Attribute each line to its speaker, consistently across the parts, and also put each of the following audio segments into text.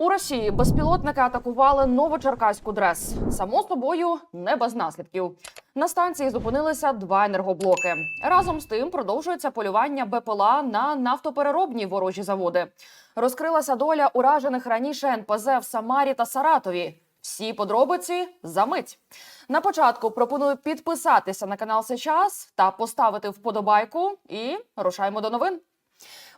Speaker 1: У Росії безпілотники атакували Новочеркаську дрес. Само собою не без наслідків. На станції зупинилися два енергоблоки. Разом з тим продовжується полювання БПЛА на нафтопереробні ворожі заводи. Розкрилася доля уражених раніше НПЗ в Самарі та Саратові. Всі подробиці за мить. На початку пропоную підписатися на канал Сейчас та поставити вподобайку. І рушаємо до новин.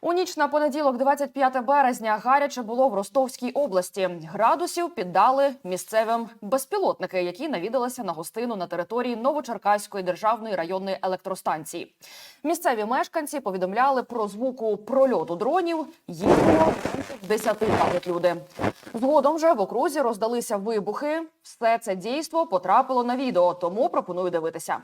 Speaker 1: У ніч на понеділок, 25 березня, гаряче було в Ростовській області. Градусів піддали місцевим безпілотники, які навідалися на гостину на території Новочеркаської державної районної електростанції. Місцеві мешканці повідомляли про звуку прольоту дронів. Їхнього 10 кажуть люди. Згодом же в окрузі роздалися вибухи. Все це дійство потрапило на відео, тому пропоную дивитися.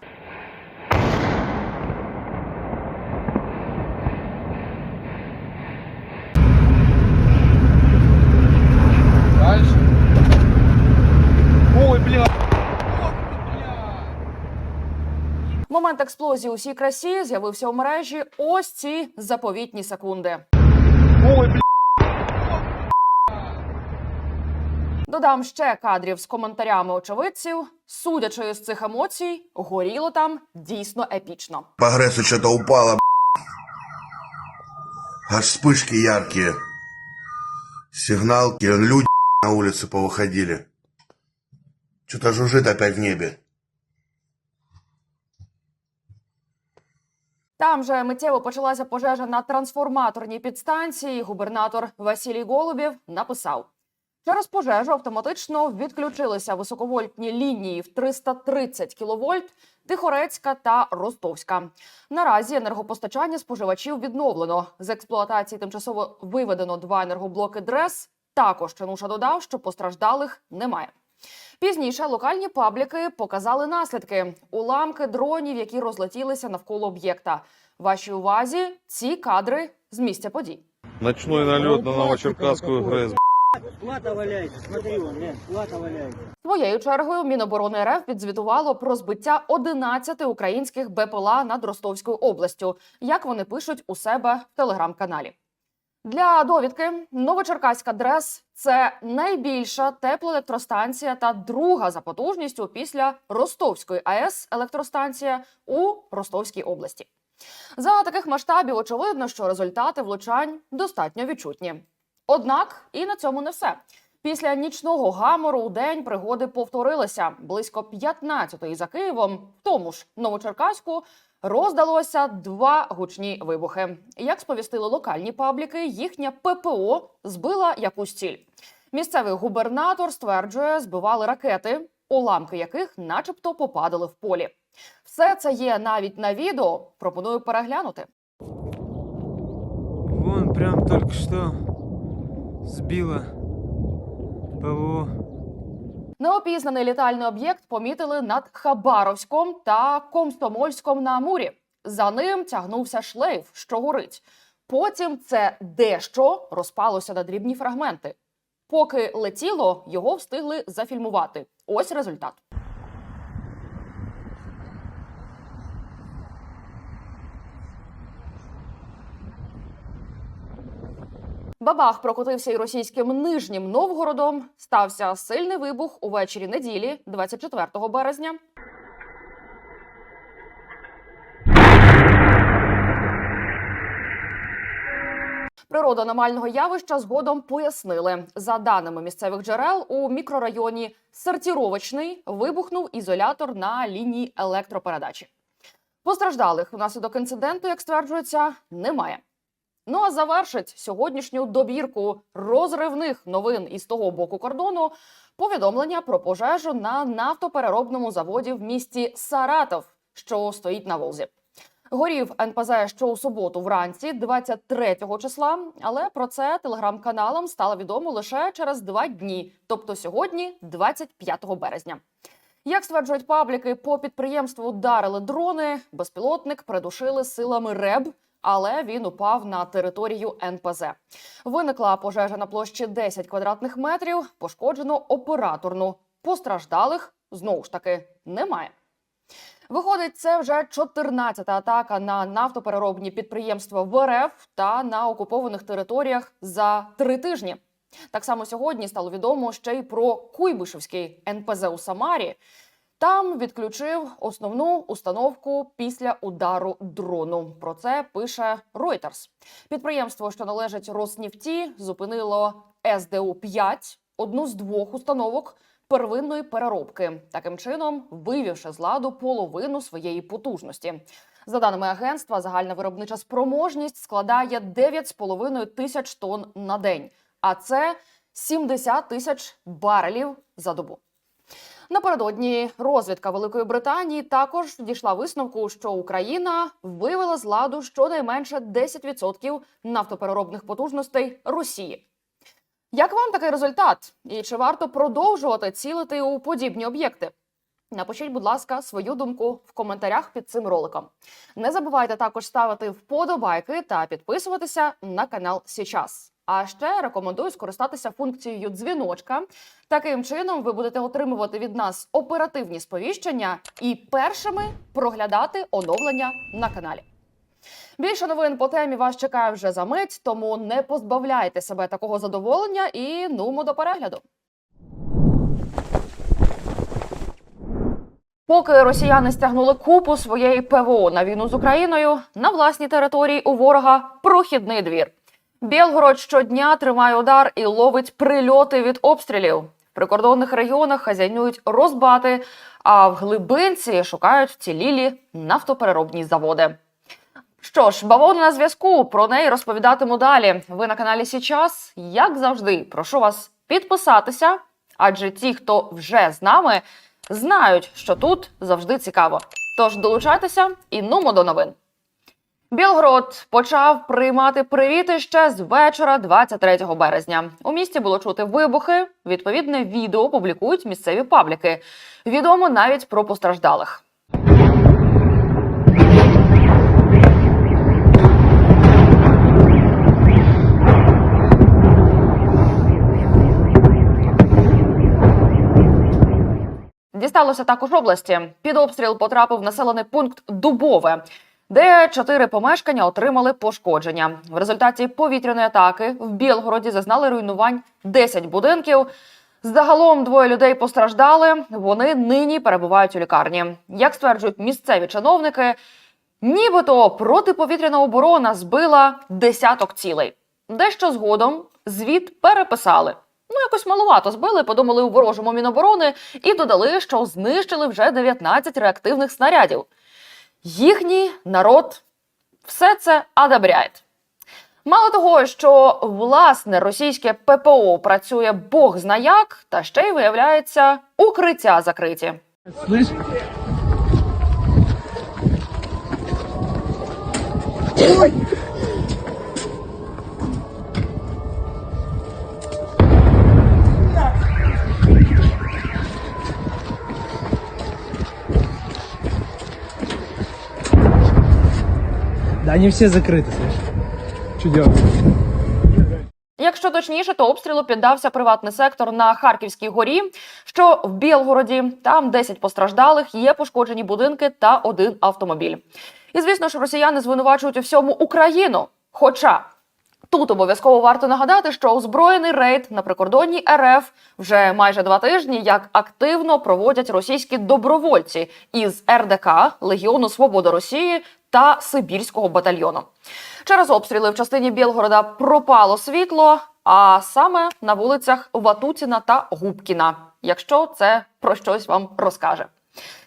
Speaker 2: Дальше. Ой, бля.
Speaker 1: Момент експлозії у всій красі з'явився у мережі. Ось ці заповітні секунди.
Speaker 2: Ой, бля.
Speaker 1: Додам ще кадрів з коментарями очевидців. Судячи з цих емоцій, горіло там дійсно епічно.
Speaker 3: По что-то упало, б***ь. Аж вспышки яркие. Сигналки, люди на улице повыходили. Что-то жужжит опять в небе.
Speaker 1: Там же миттєво почалася пожежа на трансформаторній підстанції. Губернатор Василій Голубєв написав. Через пожежу автоматично відключилися високовольтні лінії в 330 кВт Тихорецька та Ростовська. Наразі енергопостачання споживачів відновлено. З експлуатації тимчасово виведено два енергоблоки ДРЕС. Також Чануша додав, що постраждалих немає. Пізніше локальні пабліки показали наслідки уламки дронів, які розлетілися навколо об'єкта. Вашій увазі ці кадри з місця подій.
Speaker 4: Ночной налет на Новочеркасскую ГРЭС.
Speaker 5: Плата валяется, смотри, вон, глянь, плата валяется.
Speaker 1: Своєю чергою Міноборони РФ підзвітувало про збиття 11 українських БПЛА над Ростовською областю, як вони пишуть у себе в телеграм-каналі. Для довідки Новочеркаська ДРЕС це найбільша теплоелектростанція та друга за потужністю після Ростовської АЕС електростанція у Ростовській області. За таких масштабів очевидно, що результати влучань достатньо відчутні. Однак і на цьому не все. Після нічного гамору у день пригоди повторилися. Близько 15-ї за Києвом, в тому ж Новочеркаську, роздалося два гучні вибухи. Як сповістили локальні пабліки, їхня ППО збила якусь ціль. Місцевий губернатор стверджує, збивали ракети, уламки яких, начебто, попадали в полі. Все це є навіть на відео. Пропоную переглянути.
Speaker 6: Вон прям только что сбила ПВО.
Speaker 1: Неопізнаний літальний об'єкт помітили над Хабаровськом та Комстомольськом на Амурі. За ним тягнувся шлейф, що горить. Потім це дещо розпалося на дрібні фрагменти. Поки летіло, його встигли зафільмувати. Ось результат. Бабах прокотився і російським нижнім Новгородом. Стався сильний вибух увечері неділі, 24 березня. Природу аномального явища згодом пояснили. За даними місцевих джерел, у мікрорайоні Сортіровочний вибухнув ізолятор на лінії електропередачі. Постраждалих внаслідок інциденту, як стверджується, немає. Ну а завершить сьогоднішню добірку розривних новин із того боку кордону повідомлення про пожежу на нафтопереробному заводі в місті Саратов, що стоїть на Волзі. Горів НПЗ що у суботу вранці, 23 числа, але про це телеграм-каналам стало відомо лише через два дні, тобто сьогодні, 25 березня. Як стверджують пабліки, по підприємству вдарили дрони, безпілотник придушили силами РЕБ, але він упав на територію НПЗ. Виникла пожежа на площі 10 квадратних метрів, пошкоджено операторну. Постраждалих знову ж таки немає. Виходить, це вже 14-та атака на нафтопереробні підприємства в РФ та на окупованих територіях за три тижні. Так само сьогодні стало відомо ще й про Куйбишевський НПЗ у Самарі. Там відключив основну установку після удару дрону. Про це пише Reuters. Підприємство, що належить Роснефті, зупинило СДУ 5 одну з двох установок первинної переробки, таким чином вивівши з ладу половину своєї потужності. За даними агентства, загальна виробнича спроможність складає 9,5 тисяч тонн на день, а це 70 тисяч барелів за добу. Напередодні розвідка Великої Британії також дійшла висновку, що Україна вивела з ладу щонайменше 10% нафтопереробних потужностей Росії. Як вам такий результат? І чи варто продовжувати цілити у подібні об'єкти? Напишіть, будь ласка, свою думку в коментарях під цим роликом. Не забувайте також ставити вподобайки та підписуватися на канал Січас. А ще рекомендую скористатися функцією дзвіночка. Таким чином ви будете отримувати від нас оперативні сповіщення і першими проглядати оновлення на каналі. Більше новин по темі вас чекає вже за мить, тому не позбавляйте себе такого задоволення і нумо до перегляду. Поки росіяни стягнули купу своєї ПВО на війну з Україною, на власній території у ворога прохідний двір. Білгород щодня тримає удар і ловить прильоти від обстрілів. В прикордонних регіонах хазяйнують розбати, а в глибинці шукають вцілілі нафтопереробні заводи. Що ж, бавовна на зв'язку. Про неї розповідатиму далі. Ви на каналі Січас. Як завжди, прошу вас підписатися, адже ті, хто вже з нами, знають, що тут завжди цікаво. Тож долучайтеся і нумо до новин. Білгород почав приймати привіти ще з вечора 23 березня. У місті було чути вибухи. Відповідне відео публікують місцеві пабліки. Відомо навіть про постраждалих. Дісталося також області. Під обстріл потрапив населений пункт Дубове, де чотири помешкання отримали пошкодження. В результаті повітряної атаки в Білгороді зазнали руйнувань 10 будинків. Загалом двоє людей постраждали. Вони нині перебувають у лікарні. Як стверджують місцеві чиновники, нібито протиповітряна оборона збила десяток цілей. Дещо згодом звіт переписали. Ну, якось малувато збили, подумали у ворожому міноборони і додали, що знищили вже 19 реактивних снарядів. Їхній народ все це одобряє. Мало того, що власне російське ППО працює Бог зна як, та ще й виявляється укриття закриті.
Speaker 2: Слышь?
Speaker 5: Да они все закрыты, слышь.
Speaker 2: Что делать?
Speaker 1: Якщо точніше, то обстрілу піддався приватний сектор на Харківській горі, що в Білгороді. Там 10 постраждалих, є пошкоджені будинки та один автомобіль. І звісно ж, росіяни звинувачують у всьому Україну. Хоча тут обов'язково варто нагадати, що озброєний рейд на прикордонні РФ вже майже два тижні як активно проводять російські добровольці із РДК Легіону Свобода Росії та Сибірського батальйону. Через обстріли в частині Білгорода пропало світло, а саме на вулицях Ватутіна та Губкіна, якщо це про щось вам розкаже.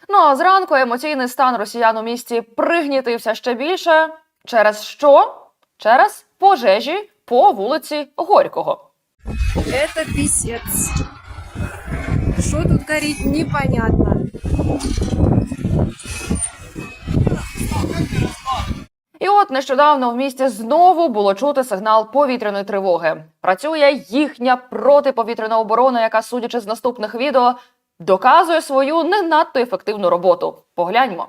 Speaker 1: Ну а зранку емоційний стан росіян у місті пригнітився ще більше. Через що? Через пожежі по вулиці Горького.
Speaker 7: Это писец. Что тут горит, непонятно.
Speaker 1: От нещодавно в місті знову було чути сигнал повітряної тривоги. Працює їхня протиповітряна оборона, яка, судячи з наступних відео, доказує свою не надто ефективну роботу. Погляньмо.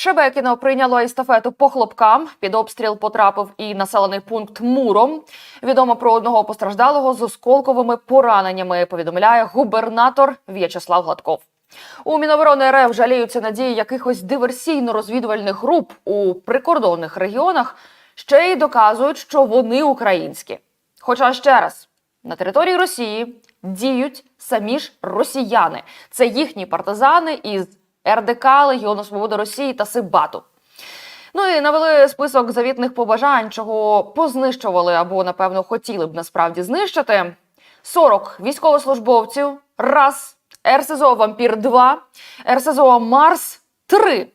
Speaker 1: Шебекіно прийняло естафету по хлопкам. Під обстріл потрапив і населений пункт Муром. Відомо про одного постраждалого з осколковими пораненнями. Повідомляє губернатор В'ячеслав Гладков. У Міноборони РФ жаліються надії якихось диверсійно-розвідувальних груп у прикордонних регіонах. Ще й доказують, що вони українські. Хоча ще раз на території Росії діють самі ж росіяни. Це їхні партизани із РДК, Легіону Свободи Росії та Сибату. Ну і навели список завітних побажань, чого познищували або, напевно, хотіли б насправді знищити. 40 військовослужбовців, раз, РСЗО Вампір 2, РСЗО Марс 3.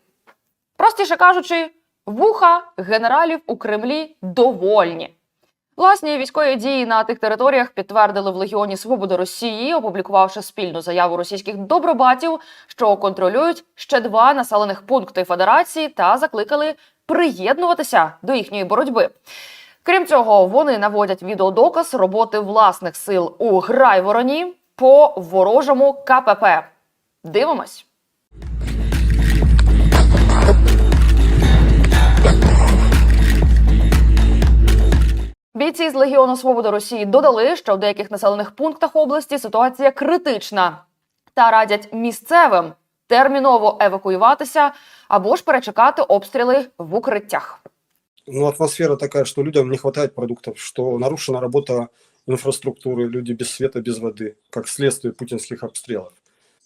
Speaker 1: Простіше кажучи, вуха генералів у Кремлі довольні. Власні військові дії на тих територіях підтвердили в Легіоні Свободи Росії, опублікувавши спільну заяву російських добробатів, що контролюють ще два населених пункти Федерації та закликали приєднуватися до їхньої боротьби. Крім цього, вони наводять відеодоказ роботи власних сил у Грайвороні по ворожому КПП. Дивимось. Бійці з Легіону Свободи Росії додали, що в деяких населених пунктах області ситуація критична та радять місцевим терміново евакуюватися або ж перечекати обстріли в укриттях.
Speaker 8: ну, атмосфера такая, что людям не хватает продуктов, что нарушена работа инфраструктуры, люди без света, без воды, как следствие путинских обстрелов.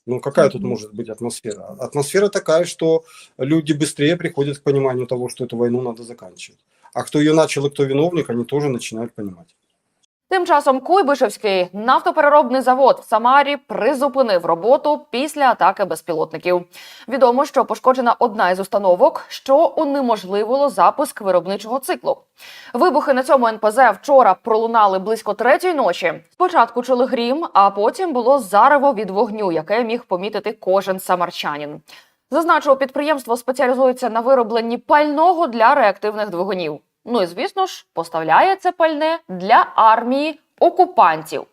Speaker 8: Ну, какая тут
Speaker 1: Мгм.
Speaker 8: может быть атмосфера? Атмосфера такая, что люди быстрее приходят к пониманию того, что эту войну надо заканчивать. А кто ее начал и кто виновник, они тоже начинают понимать.
Speaker 1: Тим часом Куйбишевський нафтопереробний завод в Самарі призупинив роботу після атаки безпілотників. Відомо, що пошкоджена одна із установок, що унеможливило запуск виробничого циклу. Вибухи на цьому НПЗ вчора пролунали близько третьої ночі. Спочатку чули грім, а потім було зарево від вогню, яке міг помітити кожен самарчанин. Зазначу, підприємство спеціалізується на виробленні пального для реактивних двигунів. Ну і звісно ж, поставляє це пальне для армії окупантів.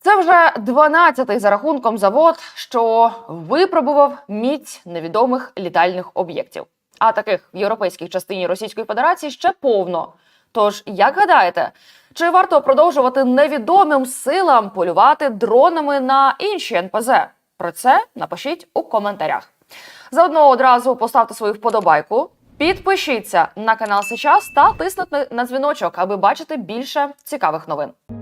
Speaker 1: Це вже 12-й за рахунком завод, що випробував міць невідомих літальних об'єктів. А таких в європейській частині Російської Федерації ще повно. Тож, як гадаєте, чи варто продовжувати невідомим силам полювати дронами на інші НПЗ? Про це напишіть у коментарях. Заодно одразу поставте свою вподобайку, підпишіться на канал Сейчас та тисніть на дзвіночок, аби бачити більше цікавих новин.